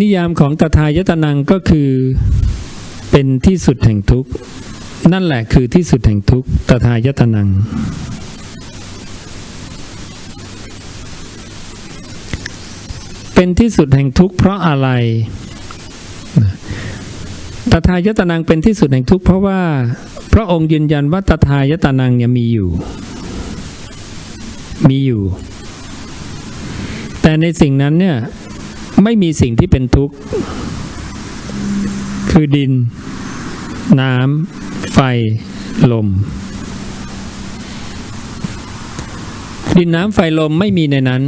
นิยามของตถายตนังก็คือเป็นที่สุดแห่งทุกข์ นั่นแหละคือที่สุดแห่งทุกข์ตถายตนัง เป็นที่สุดแห่งทุกข์เพราะอะไรตถายตนังเป็นที่สุดแห่งทุกข์เพราะว่าพระองค์ยืนยันว่าตถายตนังเนี่ยมีอยู่ มีอยู่ แต่ในสิ่งนั้นเนี่ย ไม่มีสิ่งที่เป็นทุกข์ คือดิน น้ำ ไฟ ลม ดินน้ำไฟลมไม่มีในนั้น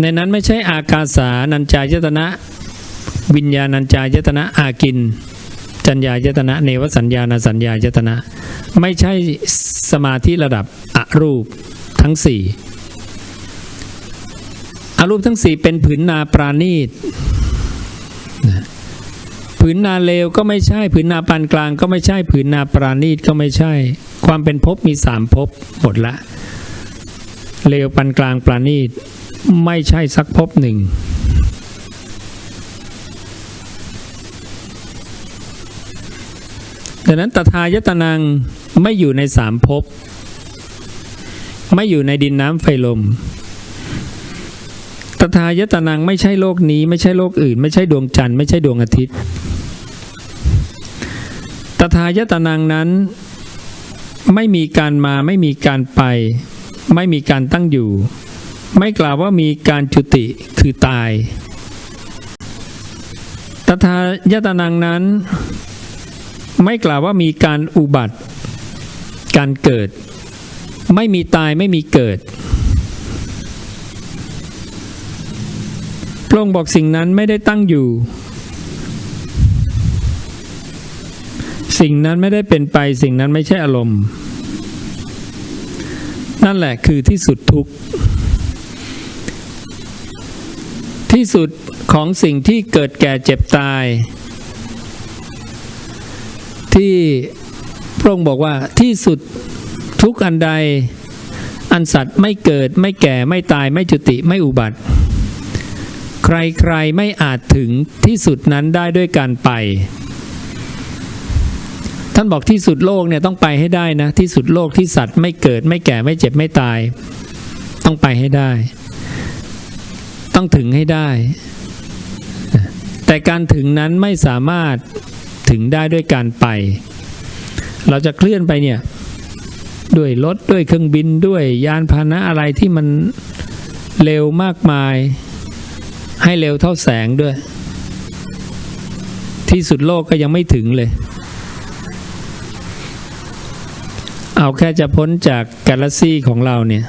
ในนั้นไม่ใช่อากาสานัญจายตนะ วิญญาณัญจายตนะอากิน จัญญายตนะ เนวสัญญาณสัญญายตนะ ไม่ใช่สมาธิระดับอรูปทั้งสี่ อารูปทั้งสี่เป็นผืนนาปราณีตผืนนาเลวก็ไม่ใช่ ผืนนาปานกลางก็ไม่ใช่ ผืนนาปราณีตก็ไม่ใช่ ความเป็นภพมีสามภพหมดละ เลวปานกลางปราณีตไม่ใช่สักภพหนึ่งดังนั้นตถายตนังไม่อยู่ในสามภพไม่อยู่ในดินน้ำไฟลม ตถายตนังไม่ใช่โลกนี้ ไม่ใช่โลกอื่น ไม่ใช่ดวงจันทร์ไม่ใช่ดวงอาทิตย์ตถายตนังนั้นไม่มีการมาไม่มีการไป ไม่มีการตั้งอยู่ ไม่กล่าวว่ามีการจุติคือตายตถายตนังนั้น ไม่กล่าวว่ามีการอุบัติ การเกิด ไม่มีตายไม่มีเกิด ระองค์บอกสิ่งนั้นไม่ได้ตั้งอยู่ สิ่งนั้นไม่ได้เป็นไป สิ่งนั้นไม่ใช่อารมณ์ นั่นแหละคือที่สุดทุกข์ ที่สุดของสิ่งที่เกิดแก่เจ็บตาย ที่พระองค์บอกว่าที่สุดทุกอันใด อันสัตว์ไม่เกิดไม่แก่ไม่ตายไม่จุติไม่อุบัติ ใครๆไม่อาจถึงที่สุดนั้นได้ด้วยการไป ท่านบอกที่สุดโลกเนี่ยต้องไปให้ได้นะ ที่สุดโลกที่สัตว์ไม่เกิดไม่แก่ไม่เจ็บไม่ตาย ต้องไปให้ได้ ต้องถึงให้ได้ แต่การถึงนั้นไม่สามารถถึงได้ด้วยการไป เราจะเคลื่อนไปเนี่ยด้วยรถด้วยเครื่องบินด้วยยานพาหนะอะไรที่มันเร็วมากมาย ให้เร็วเท่าแสงด้วย ที่สุดโลกก็ยังไม่ถึงเลย เอาแค่จะพ้นจากกาแล็กซี่ของเราเนี่ย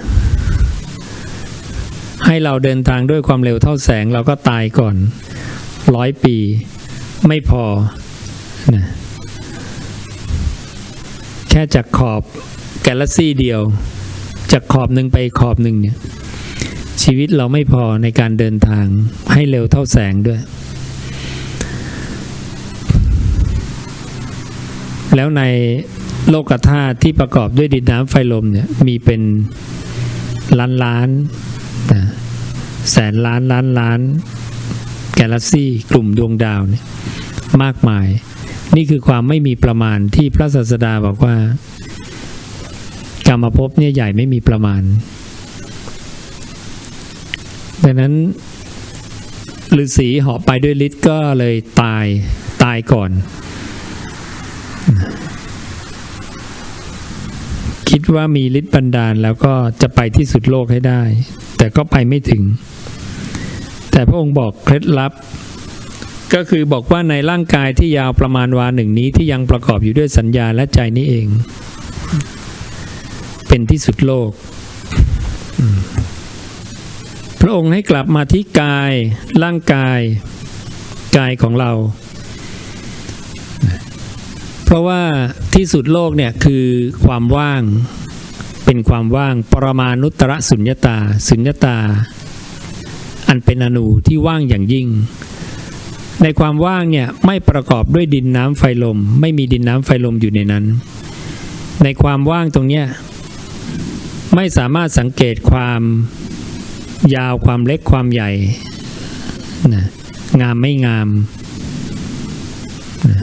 ให้เราเดินทางด้วยความเร็วเท่าแสงเราก็ตายก่อนร้อยปี ไม่พอนะแค่จากขอบกาแล็กซี่เดียว จากขอบหนึ่งไปขอบหนึ่งเนี่ย ชีวิตเราไม่พอในการเดินทางให้เร็วเท่าแสงด้วย แล้วในโลกธาตุที่ประกอบด้วยดินน้ำไฟลมเนี่ยมีเป็นล้านล้านนะแสนล้านล้านล้านกาแล็กซี่กลุ่มดวงดาวเนี่ยมากมาย นี่คือความไม่มีประมาณที่พระศาสดาบอกว่ากรรมภพเนี่ยใหญ่ไม่มีประมาณ ดังนั้นฤาษีเหาะไปด้วยฤทธิ์ก็เลยตายตายก่อน คิดว่ามีฤทธิ์บันดาลแล้วก็จะไปที่สุดโลกให้ได้ แต่ก็ไปไม่ถึง แต่พระองค์บอกเคล็ดลับ ก็คือบอกว่าในร่างกายที่ยาวประมาณวาหนึ่งนี้ที่ยังประกอบอยู่ด้วยสัญญาและใจนี้เอง เป็นที่สุดโลก พระองค์ให้กลับมาที่กายร่างกายกายของเรา เพราะว่าที่สุดโลกเนี่ยคือความว่างเป็นความว่างปรมานุตตรสุญญตา สุญญตา อันเป็นอนูที่ว่างอย่างยิ่ง ในความว่างเนี่ยไม่ประกอบด้วยดินน้ำไฟลม ไม่มีดินน้ำไฟลมอยู่ในนั้น ในความว่างตรงเนี้ยไม่สามารถสังเกตความ ยาวความเล็กความใหญ่นะงามไม่งามนะ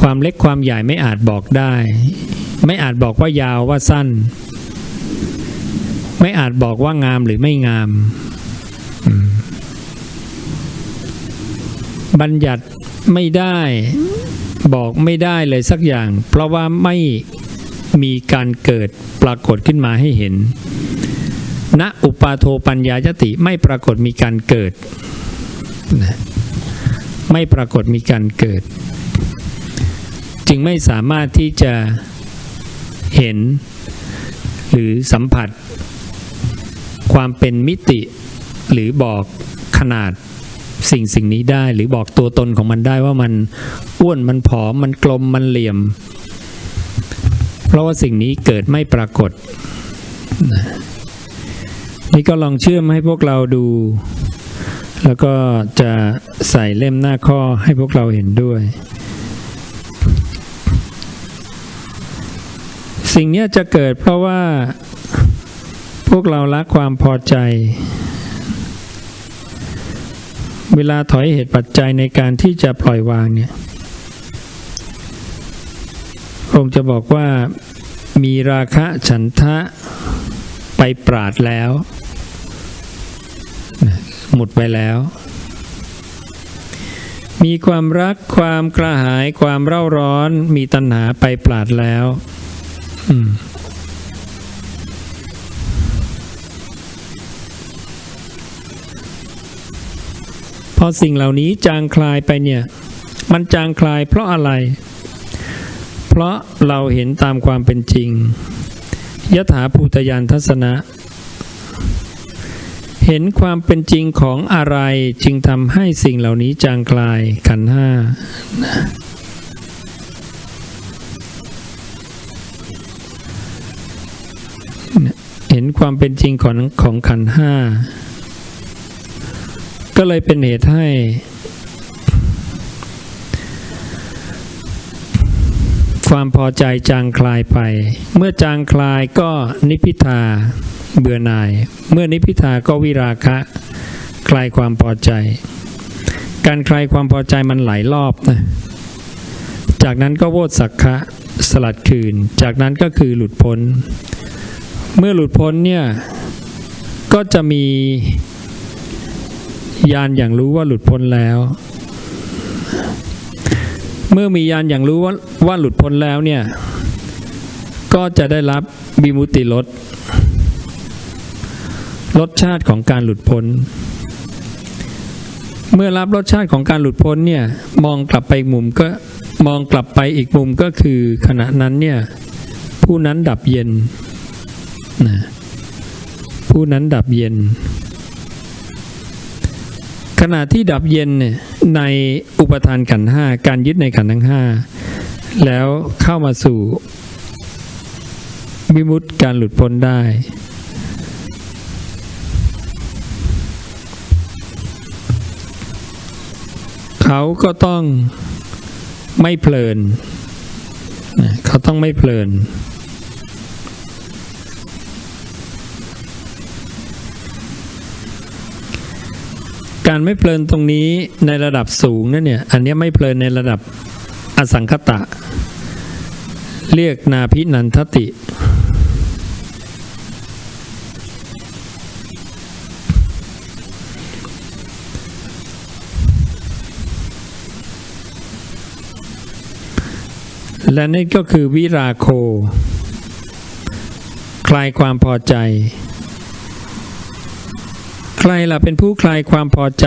ความเล็กความใหญ่ไม่อาจบอกได้ ไม่อาจบอกว่ายาวว่าสั้น ไม่อาจบอกว่างามหรือไม่งามอืมบัญญัติไม่ได้บอกไม่ได้เลยสักอย่าง เพราะว่าไม่มีการเกิดปรากฏขึ้นมาให้เห็น ณอุปาโทปัญญายติไม่ปรากฏมีการเกิดนะไม่ปรากฏมีการเกิด จึงไม่สามารถที่จะเห็น หรือสัมผัส ความเป็นมิติหรือบอกขนาดสิ่งสิ่งนี้ได้ หรือบอกตัวตนของมันได้ว่ามันอ้วนมันผอมมันกลมมันเหลี่ยม เพราะว่าสิ่งนี้เกิดไม่ปรากฏนะ นี่ก็ลองเชื่อมให้พวกเราดู แล้วก็จะใส่เล่มหน้าข้อให้พวกเราเห็นด้วย สิ่งนี้จะเกิดเพราะว่าพวกเราละความพอใจ เวลาถอยเหตุปัจจัยในการที่จะปล่อยวางเนี่ยองค์จะบอกว่ามีราคะฉันทะไปปราดแล้ว หมดไปแล้ว มีความรักความกระหายความเร่าร้อนมีตัณหาไปปราดแล้วอพอสิ่งเหล่านี้จางคลายไปเนี่ย มันจางคลายเพราะอะไร เพราะเราเห็นตามความเป็นจริงยถาภูตยานทัศนะ เห็นความเป็นจริงของอะไรจึงทำให้สิ่งเหล่านี้จางคลายขันห้าเห็นความเป็นจริงของของขันห้าก็เลยเป็นเหตุให้ ความพอใจจางคลายไป เมื่อจางคลายก็นิพพิทา เบื่อหน่าย เมื่อนิพิทาก็วิราคะ คลายความพอใจ การคลายความพอใจมันหลายรอบนะ จากนั้นก็โวตสักขะสลัดคืน จากนั้นก็คือหลุดพ้น เมื่อหลุดพ้นเนี่ย ก็จะมียานอย่างรู้ว่าหลุดพ้นแล้ว เมื่อมียานอย่างรู้ว่าว่าหลุดพ้นแล้วเนี่ย ก็จะได้รับบิมุติรส รสชาติของการหลุดพ้น เมื่อรับรสชาติของการหลุดพ้นเนี่ยมองกลับไปอีกมุมก็มองกลับไปอีกมุมก็คือขณะนั้นเนี่ยผู้นั้นดับเย็นนะผู้นั้นดับเย็น ขณะที่ดับเย็นเนี่ยในอุปทานขันห้าการยึดในขันทั้งห้าแล้วเข้ามาสู่วิมุตติการหลุดพ้นได้ เขาก็ต้องไม่เพลิน เขาต้องไม่เพลิน การไม่เพลินตรงนี้ในระดับสูงนั่นเนี่ย อันนี้ไม่เพลินในระดับอสังคตะ เรียกนาพินันทติ และนี่ก็คือวิราโค คลายความพอใจ ใครล่ะเป็นผู้คลายความพอใจ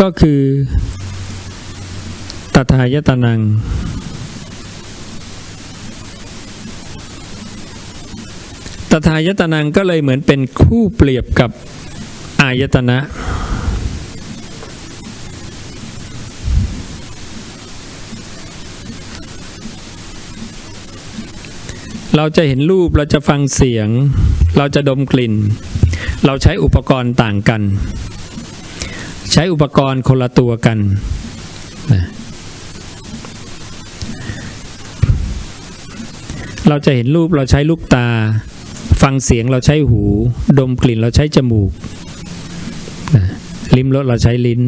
ก็คือตถายตนัง ตถายตนังก็เลยเหมือนเป็นคู่เปรียบกับอายตนะ เราจะเห็นรูปเราจะฟังเสียง เราจะดมกลิ่น เราใช้อุปกรณ์ต่างกัน ใช้อุปกรณ์คนละตัวกันเราจะเห็นรูปเราใช้ลูกตา ฟังเสียงเราใช้หู ดมกลิ่นเราใช้จมูกลิ้มรสเราใช้ลิ้น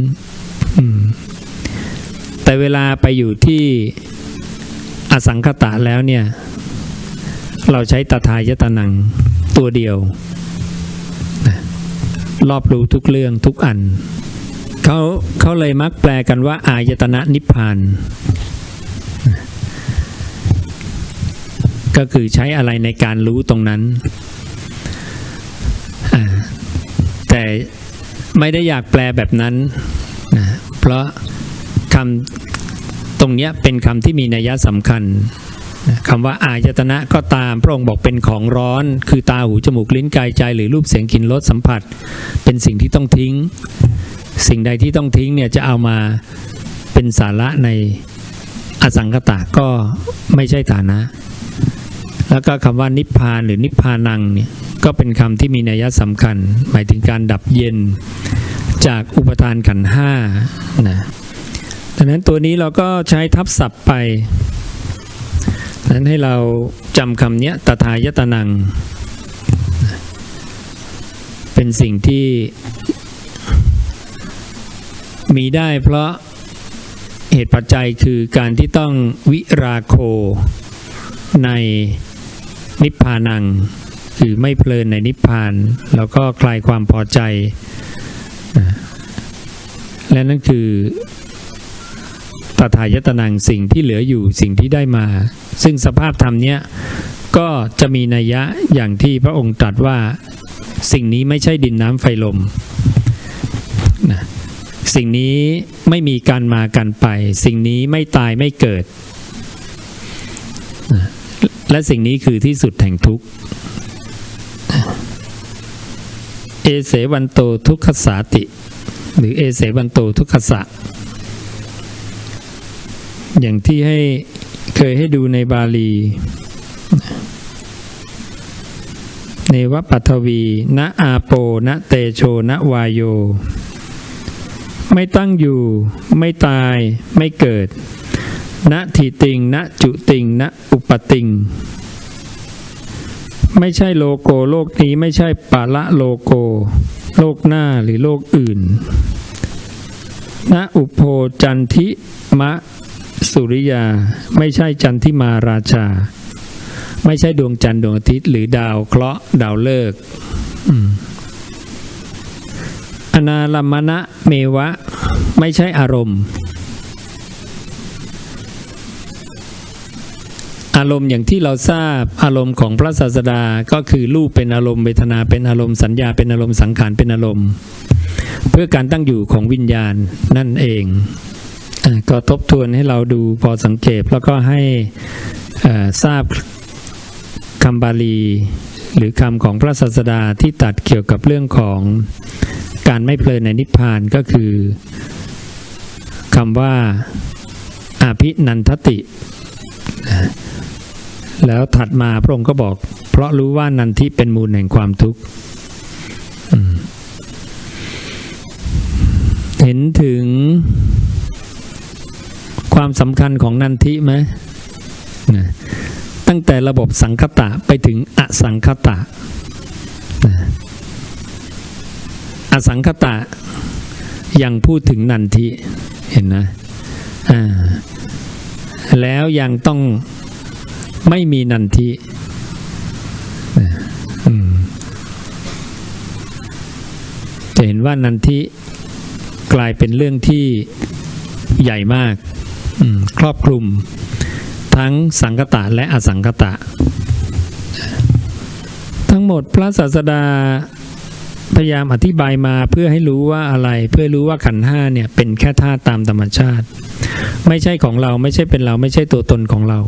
แต่เวลาไปอยู่ที่อสังคตะแล้วเนี่ย เราใช้ตถายตนังตัวเดียวนะรอบรู้ทุกเรื่องทุกอันเขาเขาเลยมักแปลกันว่า อายตนะนิพพาน ก็คือใช้อะไรในการรู้ตรงนั้น แต่ไม่ได้อยากแปลแบบนั้นนะเพราะคำตรงนี้เป็นคำที่มีนัยสำคัญ คำว่าอายตนะก็ตามพระองค์บอกเป็นของร้อน คือตาหูจมูกลิ้นกายใจหรือรูปเสียงกลิ่นรสสัมผัส เป็นสิ่งที่ต้องทิ้ง สิ่งใดที่ต้องทิ้งเนี่ยจะเอามาเป็นสาระในอสังคตะก็ไม่ใช่ฐานะ แล้วก็คำว่านิพพานหรือนิพพานังเนี่ยก็เป็นคำที่มีนัยสำคัญ หมายถึงการดับเย็นจากอุปทานขันห้านะดังนั้นตัวนี้เราก็ใช้ทับศัพท์ไป นั้นให้เราจำคำเนี้ยตถายตนัง เป็นสิ่งที่มีได้เพราะเหตุปัจจัยคือการที่ต้องวิราโคในนิพพานัง คือไม่เพลินในนิพพาน แล้วก็คลายความพอใจ และนั่นคือตถายตนังสิ่งที่เหลืออยู่สิ่งที่ได้มา ซึ่งสภาพธรรมเนี้ยก็จะมีนัยยะอย่างที่พระองค์ตรัสว่าสิ่งนี้ไม่ใช่ดินน้ำไฟลมนะสิ่งนี้ไม่มีการมากันไป สิ่งนี้ไม่ตายไม่เกิด และสิ่งนี้คือที่สุดแห่งทุกข์ เอเสวันโตทุกขสาติ หรือเอเสวันโตทุกขสะ อย่างที่ให้ เคยให้ดูในบาลี เนวปัทวี ณอาโป ณเตโช ณวายโย ไม่ตั้งอยู่ ไม่ตาย ไม่เกิด ณทิติง ณจุติง ณอุปติง ไม่ใช่โลโกโลกนี้ไม่ใช่ปาละโลโก โลกหน้าหรือโลกอื่น ณอุโพจันทิมะ สุริยา ไม่ใช่จันทิมาราชา ไม่ใช่ดวงจันทร์ดวงอาทิตย์หรือดาวเคราะห์ดาวเลิกอนาลมณะเมวะ ไม่ใช่อารมณ์ อารมณ์อย่างที่เราทราบอารมณ์ของพระศาสดาก็คือรูปเป็นอารมณ์เวทนาเป็นอารมณ์สัญญาเป็นอารมณ์สังขารเป็นอารมณ์ เพื่อการตั้งอยู่ของวิญญาณนั่นเอง ก็ทบทวนให้เราดูพอสังเกตแล้วก็ให้ทราบคำบาลี หรือคำของพระศาสดาที่ตัดเกี่ยวกับเรื่องของการไม่เพลินในนิพพานก็คือคำว่าอาภินันทติ แล้วถัดมาพระองค์ก็บอก เพราะรู้ว่านันทิเป็นมูลแห่งความทุกข์เห็นถึง ความสำคัญของนันทิไหมนะตั้งแต่ระบบสังคตะไปถึงอสังคตะนะอสังคตะยังพูดถึงนันทิเห็นนะแล้วยังต้องไม่มีนันทิจะเห็นว่านันทิกลายเป็นเรื่องที่ใหญ่มาก ครอบคลุม ทั้งสังคตะและอสังคตะ ทั้งหมดพระศาสดาพยายามอธิบายมาเพื่อให้รู้ว่าอะไรเพื่อรู้ว่าขันธ์ห้าเนี่ยเป็นแค่ธาตุตามธรรมชาติ ไม่ใช่ของเราไม่ใช่เป็นเราไม่ใช่ตัวตนของเรา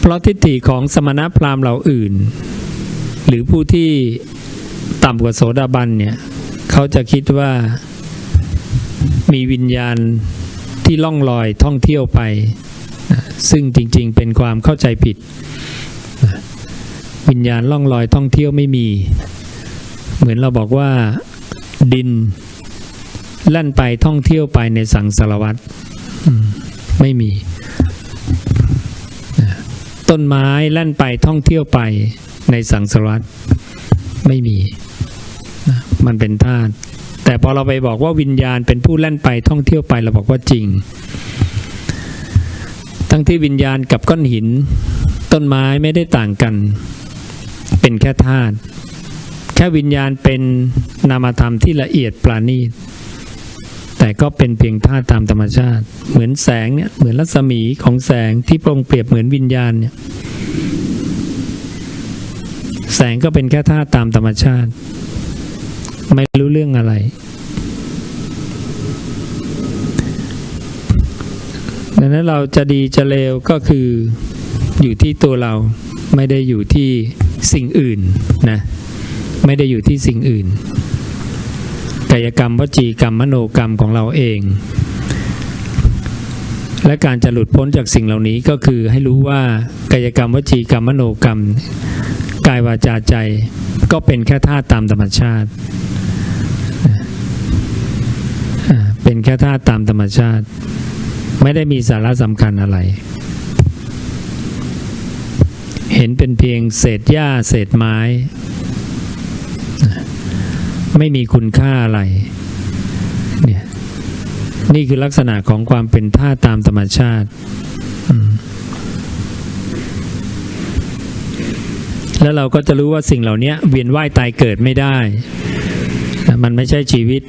เพราะทิฏฐิของสมณพราหมณ์เหล่าอื่น หรือผู้ที่ ต่ำกว่าโสดาบันเนี่ยเขาจะคิดว่ามีวิญญาณที่ล่องลอยท่องเที่ยวไป ซึ่งจริงๆเป็นความเข้าใจผิด วิญญาณล่องลอยท่องเที่ยวไม่มี เหมือนเราบอกว่าดินแล่นไปท่องเที่ยวไปในสังสารวัตรไม่มี ต้นไม้แล่นไปท่องเที่ยวไปในสังสารวัฏไม่มี มันเป็นธาตุแต่พอเราไปบอกว่าวิญญาณเป็นผู้แล่นไปท่องเที่ยวไปเราบอกว่าจริง ทั้งที่วิญญาณกับก้อนหิน ต้นไม้ไม่ได้ต่างกัน เป็นแค่ธาตุแค่วิญญาณเป็นนามธรรมที่ละเอียดปราณีตแต่ก็เป็นเพียงธาตุตามธรรมชาติ เหมือนแสงเนี่ย เหมือนรัศมีของแสงที่พรองเปรียบเหมือนวิญญาณเนี่ย แสงก็เป็นแค่ธาตุตามธรรมชาติ ไม่รู้เรื่องอะไร ดังนั้นเราจะดีจะเลวก็คืออยู่ที่ตัวเราไม่ได้อยู่ที่สิ่งอื่นนะ ไม่ได้อยู่ที่สิ่งอื่น กายกรรมวจีกรรมมโนกรรมของเราเอง และการจะหลุดพ้นจากสิ่งเหล่านี้ก็คือให้รู้ว่ากายกรรมวจีกรรมมโนกรรม กายวาจาใจก็เป็นแค่ธาตุตามธรรมชาติอ่า เป็นแค่ธาตุตามธรรมชาติ ไม่ได้มีสาระสำคัญอะไร เห็นเป็นเพียงเศษหญ้าเศษไม้ ไม่มีคุณค่าอะไรเนี่ยนี่คือลักษณะของความเป็นธาตุตามธรรมชาติ แล้วเราก็จะรู้ว่าสิ่งเหล่านี้เวียนว่ายตายเกิดไม่ได้ มันไม่ใช่ชีวิต